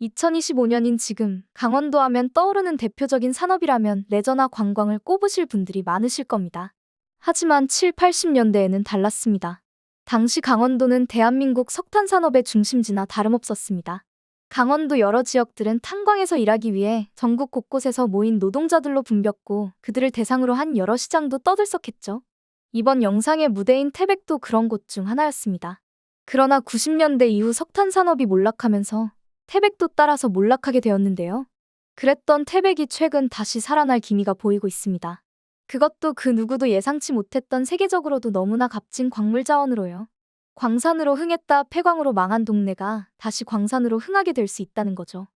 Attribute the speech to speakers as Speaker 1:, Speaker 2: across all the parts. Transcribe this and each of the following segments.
Speaker 1: 2025년인 지금 강원도 하면 떠오르는 대표적인 산업이라면 레저나 관광을 꼽으실 분들이 많으실 겁니다. 하지만 7, 80년대에는 달랐습니다. 당시 강원도는 대한민국 석탄 산업의 중심지나 다름없었습니다. 강원도 여러 지역들은 탄광에서 일하기 위해 전국 곳곳에서 모인 노동자들로 붐볐고 그들을 대상으로 한 여러 시장도 떠들썩했죠. 이번 영상의 무대인 태백도 그런 곳 중 하나였습니다. 그러나 90년대 이후 석탄 산업이 몰락하면서 태백도 따라서 몰락하게 되었는데요. 그랬던 태백이 최근 다시 살아날 기미가 보이고 있습니다. 그것도 그 누구도 예상치 못했던 세계적으로도 너무나 값진 광물 자원으로요. 광산으로 흥했다 폐광으로 망한 동네가 다시 광산으로 흥하게 될 수 있다는 거죠.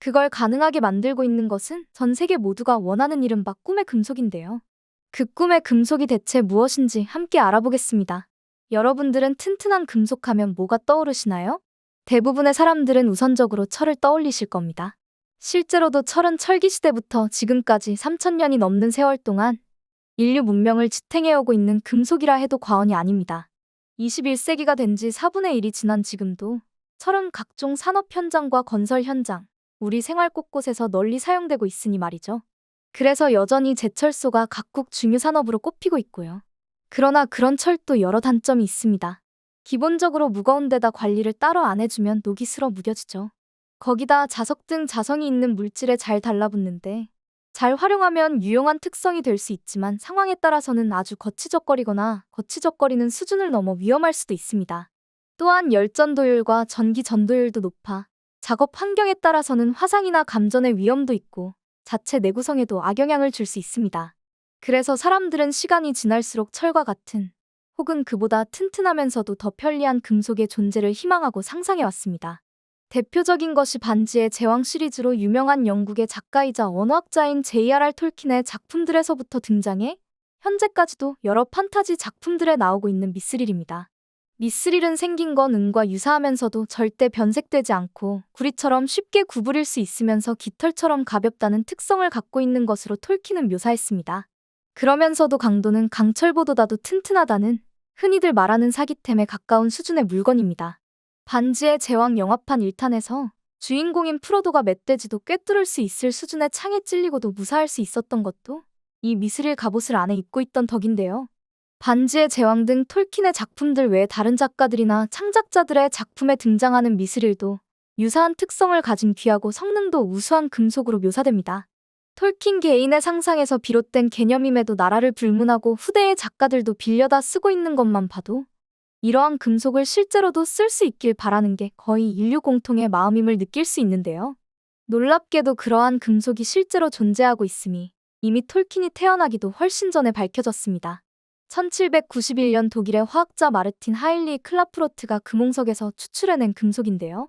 Speaker 1: 그걸 가능하게 만들고 있는 것은 전 세계 모두가 원하는 이른바 꿈의 금속인데요. 그 꿈의 금속이 대체 무엇인지 함께 알아보겠습니다. 여러분들은 튼튼한 금속하면 뭐가 떠오르시나요? 대부분의 사람들은 우선적으로 철을 떠올리실 겁니다. 실제로도 철은 철기시대부터 지금까지 3천년이 넘는 세월 동안 인류 문명을 지탱해오고 있는 금속이라 해도 과언이 아닙니다. 21세기가 된 지 4분의 1이 지난 지금도 철은 각종 산업 현장과 건설 현장, 우리 생활 곳곳에서 널리 사용되고 있으니 말이죠. 그래서 여전히 제철소가 각국 중유 산업으로 꼽히고 있고요. 그러나 그런 철도 여러 단점이 있습니다. 기본적으로 무거운 데다 관리를 따로 안 해주면 녹이 슬어 무뎌지죠. 거기다 자석 등 자성이 있는 물질에 잘 달라붙는데 잘 활용하면 유용한 특성이 될 수 있지만 상황에 따라서는 아주 거치적거리거나 거치적거리는 수준을 넘어 위험할 수도 있습니다. 또한 열전 도율과 전기 전도율도 높아 작업 환경에 따라서는 화상이나 감전의 위험도 있고 자체 내구성에도 악영향을 줄 수 있습니다. 그래서 사람들은 시간이 지날수록 철과 같은 혹은 그보다 튼튼하면서도 더 편리한 금속의 존재를 희망하고 상상해 왔습니다. 대표적인 것이 반지의 제왕 시리즈로 유명한 영국의 작가이자 언어학자인 J.R.R. 톨킨의 작품들에서부터 등장해 현재까지도 여러 판타지 작품들에 나오고 있는 미스릴입니다. 미스릴은 생긴 건 은과 유사하면서도 절대 변색되지 않고 구리처럼 쉽게 구부릴 수 있으면서 깃털처럼 가볍다는 특성을 갖고 있는 것으로 톨킨은 묘사했습니다. 그러면서도 강도는 강철보다도 튼튼하다는 흔히들 말하는 사기템에 가까운 수준의 물건입니다. 반지의 제왕 영화판 1탄에서 주인공인 프로도가 멧돼지도 꿰뚫을 수 있을 수준의 창에 찔리고도 무사할 수 있었던 것도 이 미스릴 갑옷을 안에 입고 있던 덕인데요. 반지의 제왕 등 톨킨의 작품들 외에 다른 작가들이나 창작자들의 작품에 등장하는 미스릴도 유사한 특성을 가진 귀하고 성능도 우수한 금속으로 묘사됩니다. 톨킨 개인의 상상에서 비롯된 개념임에도 나라를 불문하고 후대의 작가들도 빌려다 쓰고 있는 것만 봐도 이러한 금속을 실제로도 쓸 수 있길 바라는 게 거의 인류 공통의 마음임을 느낄 수 있는데요. 놀랍게도 그러한 금속이 실제로 존재하고 있음이 이미 톨킨이 태어나기도 훨씬 전에 밝혀졌습니다. 1791년 독일의 화학자 마르틴 하일리 클라프로트가 금홍석에서 추출해낸 금속인데요.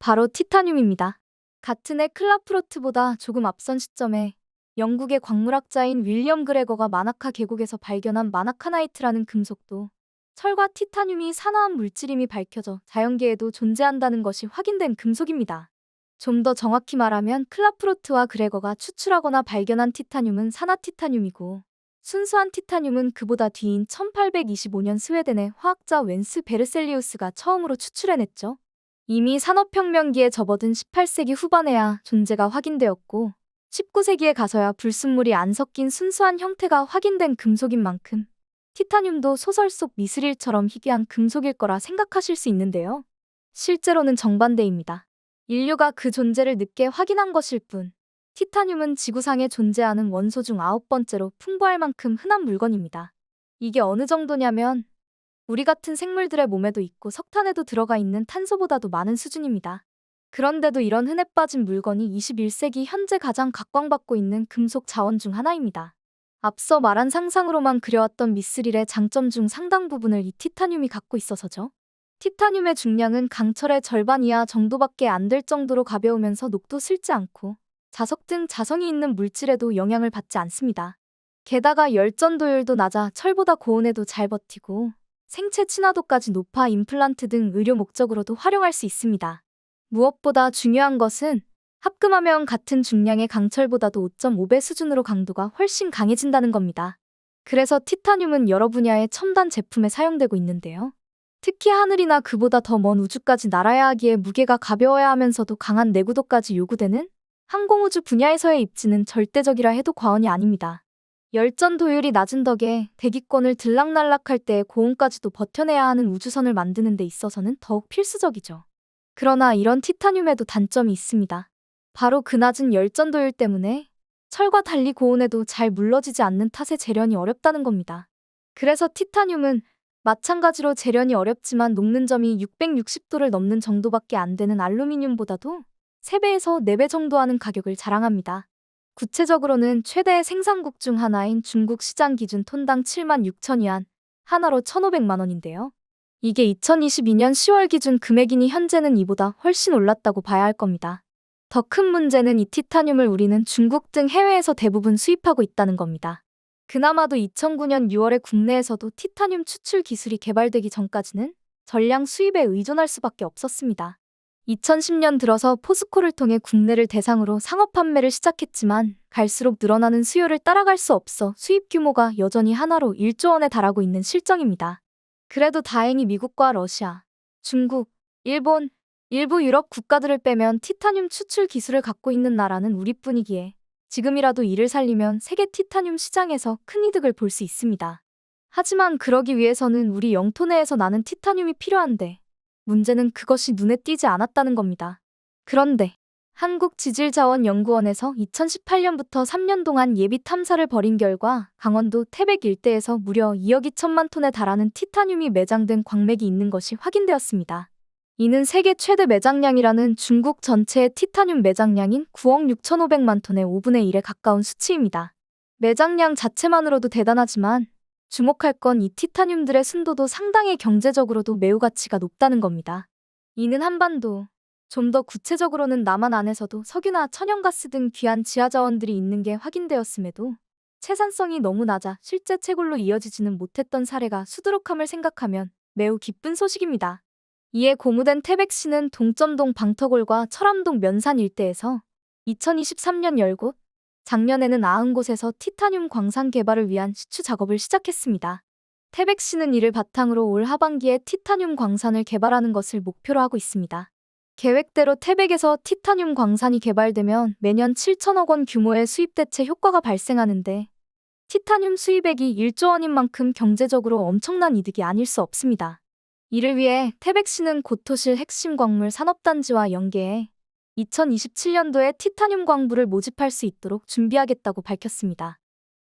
Speaker 1: 바로 티타늄입니다. 같은 해 클라프로트보다 조금 앞선 시점에 영국의 광물학자인 윌리엄 그레거가 마나카 계곡에서 발견한 마나카나이트라는 금속도 철과 티타늄이 산화한 물질임이 밝혀져 자연계에도 존재한다는 것이 확인된 금속입니다. 좀 더 정확히 말하면 클라프로트와 그레거가 추출하거나 발견한 티타늄은 산화 티타늄이고 순수한 티타늄은 그보다 뒤인 1825년 스웨덴의 화학자 웬스 베르셀리우스가 처음으로 추출해냈죠. 이미 산업혁명기에 접어든 18세기 후반에야 존재가 확인되었고 19세기에 가서야 불순물이 안 섞인 순수한 형태가 확인된 금속인 만큼 티타늄도 소설 속 미스릴처럼 희귀한 금속일 거라 생각하실 수 있는데요. 실제로는 정반대입니다. 인류가 그 존재를 늦게 확인한 것일 뿐 티타늄은 지구상에 존재하는 원소 중 아홉 번째로 풍부할 만큼 흔한 물건입니다. 이게 어느 정도냐면 우리 같은 생물들의 몸에도 있고 석탄에도 들어가 있는 탄소보다도 많은 수준입니다. 그런데도 이런 흔해 빠진 물건이 21세기 현재 가장 각광받고 있는 금속 자원 중 하나입니다. 앞서 말한 상상으로만 그려왔던 미스릴의 장점 중 상당 부분을 이 티타늄이 갖고 있어서죠. 티타늄의 중량은 강철의 절반 이하 정도밖에 안 될 정도로 가벼우면서 녹도 슬지 않고 자석 등 자성이 있는 물질에도 영향을 받지 않습니다. 게다가 열전 도율도 낮아 철보다 고온에도 잘 버티고 생체 친화도까지 높아 임플란트 등 의료 목적으로도 활용할 수 있습니다. 무엇보다 중요한 것은 합금하면 같은 중량의 강철보다도 5.5배 수준으로 강도가 훨씬 강해진다는 겁니다. 그래서 티타늄은 여러 분야의 첨단 제품에 사용되고 있는데요. 특히 하늘이나 그보다 더 먼 우주까지 날아야 하기에 무게가 가벼워야 하면서도 강한 내구도까지 요구되는 항공우주 분야에서의 입지는 절대적이라 해도 과언이 아닙니다. 열전 도율이 낮은 덕에 대기권을 들락날락할 때의 고온까지도 버텨내야 하는 우주선을 만드는 데 있어서는 더욱 필수적이죠. 그러나 이런 티타늄에도 단점이 있습니다. 바로 그 낮은 열전 도율 때문에 철과 달리 고온에도 잘 물러지지 않는 탓에 재련이 어렵다는 겁니다. 그래서 티타늄은 마찬가지로 재련이 어렵지만 녹는 점이 660도를 넘는 정도밖에 안 되는 알루미늄보다도 3배에서 4배 정도 하는 가격을 자랑합니다. 구체적으로는 최대 생산국 중 하나인 중국 시장 기준 톤당 7만 6천 위안, 하나로 1,500만 원인데요. 이게 2022년 10월 기준 금액이니 현재는 이보다 훨씬 올랐다고 봐야 할 겁니다. 더 큰 문제는 이 티타늄을 우리는 중국 등 해외에서 대부분 수입하고 있다는 겁니다. 그나마도 2009년 6월에 국내에서도 티타늄 추출 기술이 개발되기 전까지는 전량 수입에 의존할 수밖에 없었습니다. 2010년 들어서 포스코를 통해 국내를 대상으로 상업 판매를 시작했지만 갈수록 늘어나는 수요를 따라갈 수 없어 수입 규모가 여전히 하나로 1조 원에 달하고 있는 실정입니다. 그래도 다행히 미국과 러시아, 중국, 일본, 일부 유럽 국가들을 빼면 티타늄 추출 기술을 갖고 있는 나라는 우리뿐이기에 지금이라도 이를 살리면 세계 티타늄 시장에서 큰 이득을 볼 수 있습니다. 하지만 그러기 위해서는 우리 영토 내에서 나는 티타늄이 필요한데 문제는 그것이 눈에 띄지 않았다는 겁니다. 그런데 한국지질자원연구원에서 2018년부터 3년 동안 예비 탐사를 벌인 결과 강원도 태백 일대에서 무려 2억 2천만 톤에 달하는 티타늄이 매장된 광맥이 있는 것이 확인되었습니다. 이는 세계 최대 매장량이라는 중국 전체의 티타늄 매장량인 9억 6,500만 톤의 5분의 1에 가까운 수치입니다. 매장량 자체만으로도 대단하지만 주목할 건 이 티타늄들의 순도도 상당히 경제적으로도 매우 가치가 높다는 겁니다. 이는 한반도, 좀 더 구체적으로는 남한 안에서도 석유나 천연가스 등 귀한 지하자원들이 있는 게 확인되었음에도 채산성이 너무 낮아 실제 채굴로 이어지지는 못했던 사례가 수두룩함을 생각하면 매우 기쁜 소식입니다. 이에 고무된 태백시는 동점동 방터골과 철암동 면산 일대에서 2023년 열곳, 작년에는 90곳에서 티타늄 광산 개발을 위한 시추 작업을 시작했습니다. 태백시는 이를 바탕으로 올 하반기에 티타늄 광산을 개발하는 것을 목표로 하고 있습니다. 계획대로 태백에서 티타늄 광산이 개발되면 매년 7천억 원 규모의 수입 대체 효과가 발생하는데 티타늄 수입액이 1조 원인 만큼 경제적으로 엄청난 이득이 아닐 수 없습니다. 이를 위해 태백시는 고토실 핵심 광물 산업단지와 연계해 2027년도에 티타늄 광부를 모집할 수 있도록 준비하겠다고 밝혔습니다.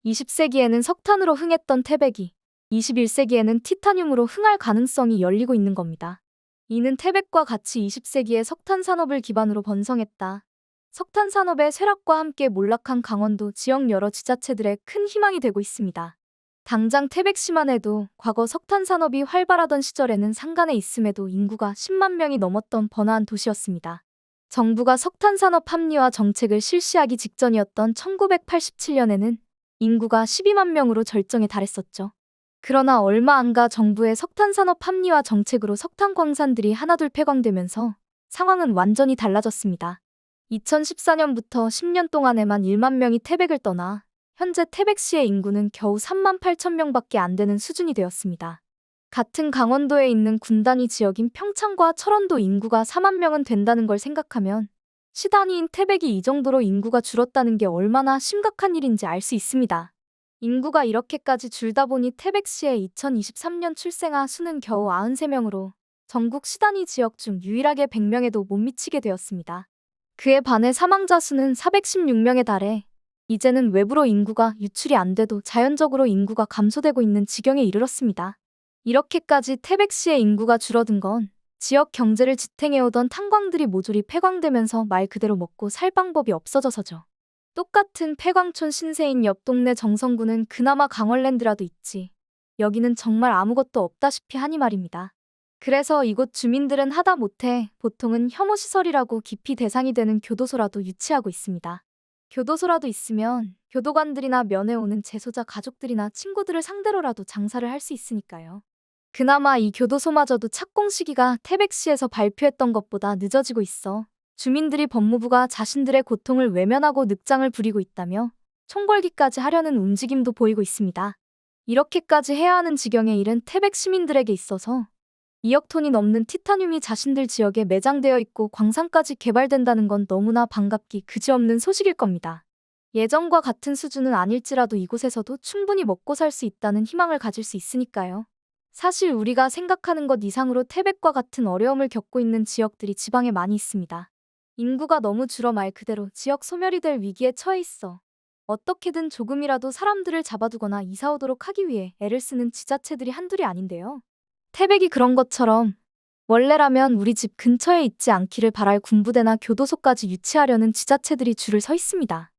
Speaker 1: 20세기에는 석탄으로 흥했던 태백이 21세기에는 티타늄으로 흥할 가능성이 열리고 있는 겁니다. 이는 태백과 같이 20세기에 석탄 산업을 기반으로 번성했다. 석탄 산업의 쇠락과 함께 몰락한 강원도 지역 여러 지자체들의 큰 희망이 되고 있습니다. 당장 태백시만 해도 과거 석탄 산업이 활발하던 시절에는 상간에 있음에도 인구가 10만 명이 넘었던 번화한 도시였습니다. 정부가 석탄 산업 합리화 정책을 실시하기 직전이었던 1987년에는 인구가 12만 명으로 절정에 달했었죠. 그러나 얼마 안 가 정부의 석탄 산업 합리화 정책으로 석탄 광산들이 하나둘 폐광되면서 상황은 완전히 달라졌습니다. 2014년부터 10년 동안에만 1만 명이 태백을 떠나 현재 태백시의 인구는 겨우 3만 8천 명밖에 안 되는 수준이 되었습니다. 같은 강원도에 있는 군단위 지역인 평창과 철원도 인구가 4만 명은 된다는 걸 생각하면 시단위인 태백이 이 정도로 인구가 줄었다는 게 얼마나 심각한 일인지 알 수 있습니다. 인구가 이렇게까지 줄다 보니 태백시의 2023년 출생아 수는 겨우 93명으로 전국 시단위 지역 중 유일하게 100명에도 못 미치게 되었습니다. 그에 반해 사망자 수는 416명에 달해 이제는 외부로 인구가 유출이 안 돼도 자연적으로 인구가 감소되고 있는 지경에 이르렀습니다. 이렇게까지 태백시의 인구가 줄어든 건 지역 경제를 지탱해오던 탄광들이 모조리 폐광되면서 말 그대로 먹고 살 방법이 없어져서죠. 똑같은 폐광촌 신세인 옆 동네 정성구는 그나마 강원랜드라도 있지. 여기는 정말 아무것도 없다시피 하니 말입니다. 그래서 이곳 주민들은 하다 못해 보통은 혐오시설이라고 깊이 대상이 되는 교도소라도 유치하고 있습니다. 교도소라도 있으면 교도관들이나 면회 오는 재소자 가족들이나 친구들을 상대로라도 장사를 할 수 있으니까요. 그나마 이 교도소마저도 착공 시기가 태백시에서 발표했던 것보다 늦어지고 있어 주민들이 법무부가 자신들의 고통을 외면하고 늑장을 부리고 있다며 총궐기까지 하려는 움직임도 보이고 있습니다. 이렇게까지 해야 하는 지경에 이른 태백 시민들에게 있어서 2억 톤이 넘는 티타늄이 자신들 지역에 매장되어 있고 광산까지 개발된다는 건 너무나 반갑기 그지없는 소식일 겁니다. 예전과 같은 수준은 아닐지라도 이곳에서도 충분히 먹고 살 수 있다는 희망을 가질 수 있으니까요. 사실 우리가 생각하는 것 이상으로 태백과 같은 어려움을 겪고 있는 지역들이 지방에 많이 있습니다. 인구가 너무 줄어 말 그대로 지역 소멸이 될 위기에 처해 있어. 어떻게든 조금이라도 사람들을 잡아두거나 이사 오도록 하기 위해 애를 쓰는 지자체들이 한둘이 아닌데요. 태백이 그런 것처럼 원래라면 우리 집 근처에 있지 않기를 바랄 군부대나 교도소까지 유치하려는 지자체들이 줄을 서 있습니다.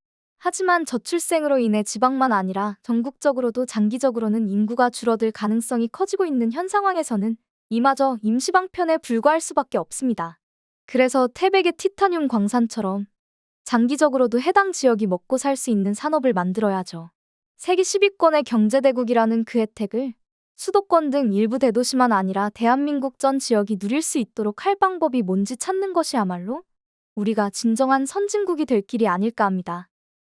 Speaker 1: 하지만 저출생으로 인해 지방만 아니라 전국적으로도 장기적으로는 인구가 줄어들 가능성이 커지고 있는 현 상황에서는 이마저 임시방편에 불과할 수밖에 없습니다. 그래서 태백의 티타늄 광산처럼 장기적으로도 해당 지역이 먹고 살 수 있는 산업을 만들어야죠. 세계 10위권의 경제대국이라는 그 혜택을 수도권 등 일부 대도시만 아니라 대한민국 전 지역이 누릴 수 있도록 할 방법이 뭔지 찾는 것이야말로 우리가 진정한 선진국이 될 길이 아닐까 합니다.